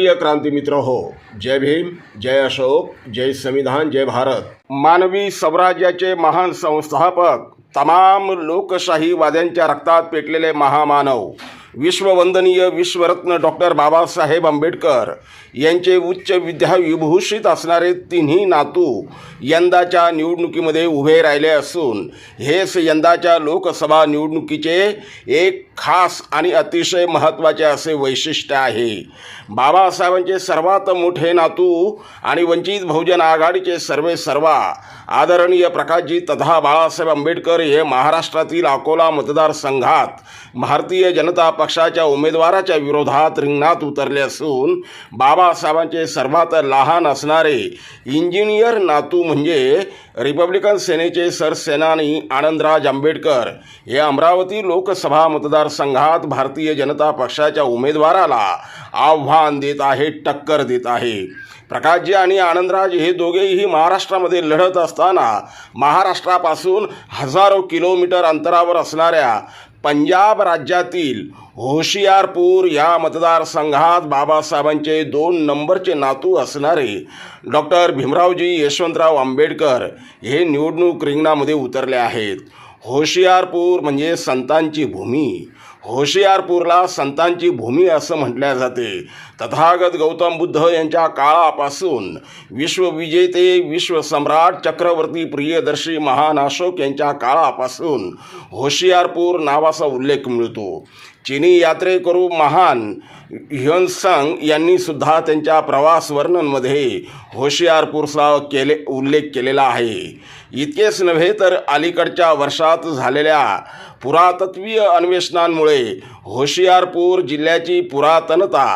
प्रिय क्रांती मित्र हो जय भीम जय अशोक जय संविधान जय भारत. मानवी स्वराज्याचे महान संस्थापक तमाम लोकशाहीवाद्यांच्या रक्तात पेटलेले महामानव. विश्ववंदनीय विश्वरत्न डॉक्टर बाबासाहेब आंबेडकर यांचे उच्च विद्याविभूषित असणारे तिन्ही नातू यंदाच्या निवडणुकीमध्ये उभे राहिले असून हेच यंदाच्या लोकसभा निवडणुकीचे एक खास आणि अतिशय महत्त्वाचे असे वैशिष्ट्य आहे. बाबासाहेबांचे सर्वात मोठे नातू आणि वंचित बहुजन आघाडीचे सर्वे सर्वा आदरणीय प्रकाशजी तथा बाळासाहेब आंबेडकर हे महाराष्ट्रातील अकोला मतदारसंघात भारतीय जनता पक्षाच्या उमेदवाराच्या विरोधात रिंगणात उतरले असून बाबासाहेबांचे सर्वात लहान असणारे इंजिनियर नातू म्हणजे रिपब्लिकन सेनेचे सरसेनानी आनंदराज आंबेडकर. हे अमरावती लोकसभा मतदारसंघात भारतीय जनता पक्षाच्या उमेदवाराला आव्हान देत आहे टक्कर देत आहे. प्रकाशजी आणि आनंदराज हे दोघेही महाराष्ट्रामध्ये लढत असताना महाराष्ट्रापासून हजारो किलोमीटर अंतरावर असणाऱ्या पंजाब राज्यातील होशियारपूर या मतदारसंघात बाबासाहेबांचे दोन नंबरचे नातू असणारे डॉक्टर भीमरावजी यशवंतराव आंबेडकर हे निवडणूक रिंगणामध्ये उतरले आहेत. होशियारपूर म्हणजे संतांची भूमी. होशियारपूरला संतांची भूमी असं म्हटल्या जाते. तथागत गौतम बुद्ध यांच्या काळापासून विश्वविजेते विश्वसम्राट चक्रवर्ती प्रियदर्शी महान अशोक यांच्या काळापासून होशियारपूर नावाचा उल्लेख मिळतो. चिनी यात्रेकरू महान ह्युनसंग यांनी सुद्धा त्यांच्या प्रवास वर्णनमध्ये होशियारपूरचा केले उल्लेख केलेला आहे. इतकेच नव्हे तर अलीकडच्या वर्षात झालेल्या पुरातत्वीय अन्वेषणांमुळे होशियारपूर जिल्ह्याची पुरातनता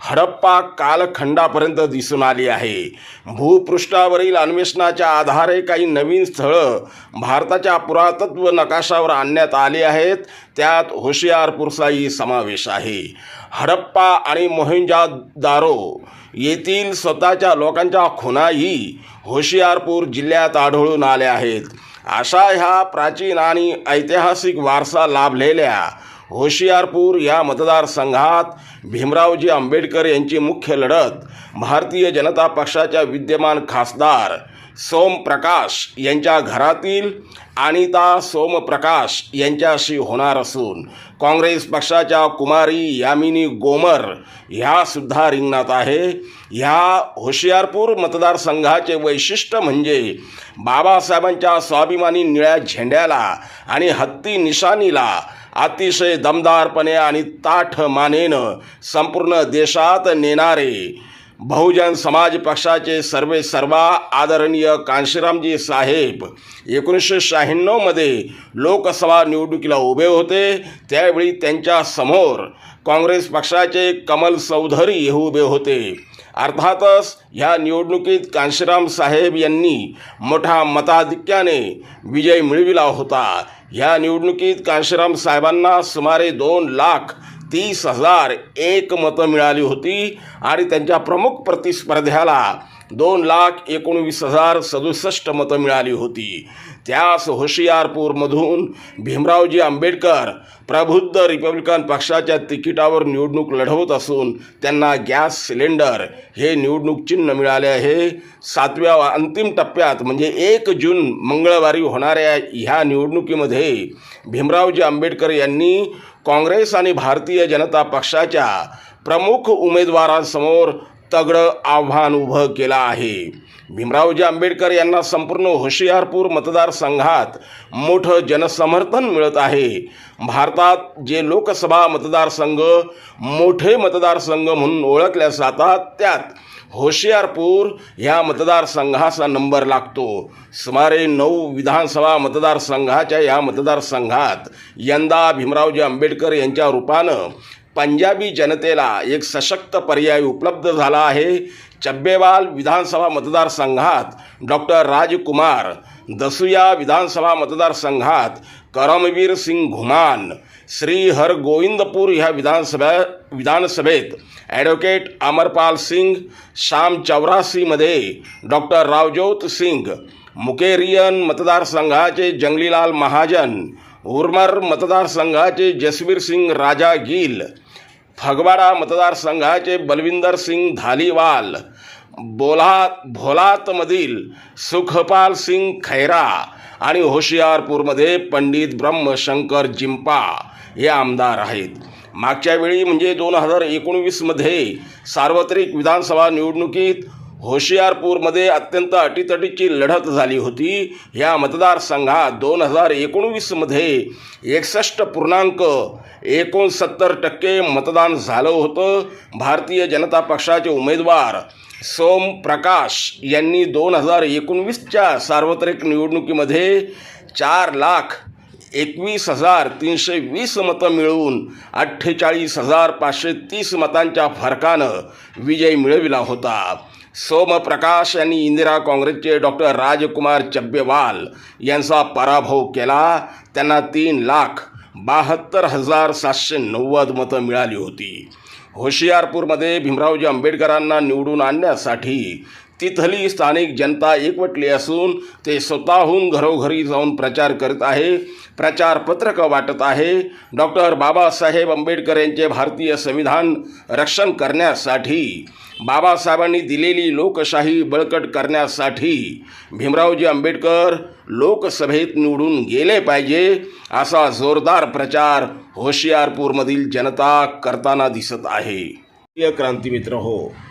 हडप्पा कालखंडापर्यंत दिसून आली आहे. भूपृष्ठावरील अन्वेषणाच्या आधारे काही नवीन स्थळं भारताच्या पुरातत्व नकाशावर आणण्यात आली आहेत. त्यात होशियारपूरचाही समावेश आहे. हडप्पा आणि मोहिंजादारो येथील स्वतःच्या लोकांच्या खुणाही होशियारपूर जिल्ह्यात आढळून आल्या आहेत. अशा ह्या प्राचीन आणि ऐतिहासिक वारसा लाभलेल्या होशियारपूर या मतदारसंघात भीमरावजी आंबेडकर यांची मुख्य लढत भारतीय जनता पक्षाच्या विद्यमान खासदार सोमप्रकाश यांच्या घरातील अनिता सोमप्रकाश यांच्याशी होणार असून काँग्रेस पक्षाच्या कुमारी यामिनी गोमर ह्या सुद्धा रिंगणात आहे. ह्या होशियारपूर मतदारसंघाचे वैशिष्ट्य म्हणजे बाबासाहेबांच्या स्वाभिमानी निळ्या झेंड्याला आणि हत्ती निशाणीला अतिशय दमदारपणे आणि ताठ मानेनं संपूर्ण देशात नेणारे बहुजन समाज पक्षाचे सर्वे सर्वा आदरणीय कांशीरामजी साहेब. एकोणीसशे शहाण्णवमध्ये लोकसभा निवडणुकीला उभे होते. त्यावेळी त्यांच्यासमोर काँग्रेस पक्षाचे कमल चौधरी हे उभे होते. अर्थातच ह्या निवडणुकीत कांशीराम साहेब यांनी मोठ्या मताधिक्याने विजय मिळविला होता. ह्या निवडणुकीत कांशीराम साहेबांना सुमारे दोन लाख तीस हजार एक मतं मिळाली होती आणि त्यांच्या प्रमुख प्रतिस्पर्ध्याला दोन लाख एकोणवीस हजार सदुसष्ट मतं मिळाली होती. त्यास होशियारपूरमधून भीमरावजी आंबेडकर प्रबुद्ध रिपब्लिकन पक्षाच्या तिकिटावर निवडणूक लढवत असून त्यांना गॅस सिलेंडर हे निवडणूक चिन्ह मिळाले आहे. सातव्या अंतिम टप्प्यात म्हणजे एक जून मंगळवारी होणाऱ्या ह्या निवडणुकीमध्ये भीमरावजी आंबेडकर यांनी काँग्रेस आणि भारतीय जनता पक्षाच्या प्रमुख उमेदवारांसमोर तगडं आव्हान उभं केलं आहे. भीमरावजी आंबेडकर यांना संपूर्ण होशियारपूर मतदारसंघात मोठं जनसमर्थन मिळत आहे. भारतात जे लोकसभा मतदारसंघ मोठे मतदारसंघ म्हणून ओळखल्या जातात त्यात होशियारपूर ह्या मतदारसंघाचा नंबर लागतो. सुमारे नऊ विधानसभा मतदारसंघाच्या या मतदारसंघात यंदा भीमरावजी आंबेडकर यांच्या रूपानं पंजाबी जनतेला एक सशक्त पर्याय उपलब्ध झाला आहे. चब्बेवाल विधानसभा मतदारसंघात डॉक्टर राजकुमार, दसुया विधानसभा मतदारसंघात करमवीर सिंग घुमान श्री हरगोविंदपूर ह्या विधानसभा, विधानसभेत ॲडव्होकेट अमरपाल सिंग शाम चौरासीमध्ये डॉक्टर रावजोत सिंग, मुकेरियन मतदारसंघाचे जंगलीलाल महाजन, उर्मर मतदारसंघाचे जसवीर सिंग राजा गिल फगवाडा मतदारसंघाचे बलविंदर सिंग धालीवाल बोला भोलातमधील सुखपाल सिंग खैरा आणि होशियारपूरमध्ये पंडित ब्रह्मशंकर जिंपा हे आमदार आहेत. मागच्या वेळी म्हणजे दोन हजार एकोणवीसमध्ये सार्वत्रिक विधानसभा निवडणुकीत होशियारपूरमध्ये अत्यंत अटीतटीची लढत झाली होती. ह्या मतदारसंघात दोन हजार एकोणवीसमध्ये एकसष्ट पूर्णांक एकोणसत्तर टक्के मतदान झालं होतं. भारतीय जनता पक्षाचे उमेदवार सोम प्रकाश यांनी दोन हजार एकोणवीसच्या सार्वत्रिक निवडणुकीमध्ये चार लाख एकवीस हजार तीनशे वीस मतं मिळवून अठ्ठेचाळीस हजार पाचशे तीस मतांच्या फरकानं विजय मिळविला होता. सोमप्रकाश यांनी इंदिरा काँग्रेसचे डॉक्टर राजकुमार चब्बेवाल यांचा पराभव केला. त्यांना तीन लाख बहात्तर हजार सातशे नव्वद मतं मिळाली होती. होशियारपूरमध्ये भीमरावजी आंबेडकरांना निवडून आणण्यासाठी तिथली स्थानिक जनता एकवटली असून ते स्वतःहून घरोघरी जाऊन प्रचार करत आहे प्रचारपत्रकं वाटत आहे. डॉक्टर बाबासाहेब आंबेडकर यांचे भारतीय संविधान रक्षण करण्यासाठी बाबासाहेबांनी दिलेली लोकशाही बळकट करण्यासाठी भीमरावजी आंबेडकर लोकसभेत निवडून गेले पाहिजे असा जोरदार प्रचार होशियारपूरमधील जनता करताना दिसत आहे. प्रिय क्रांती मित्र हो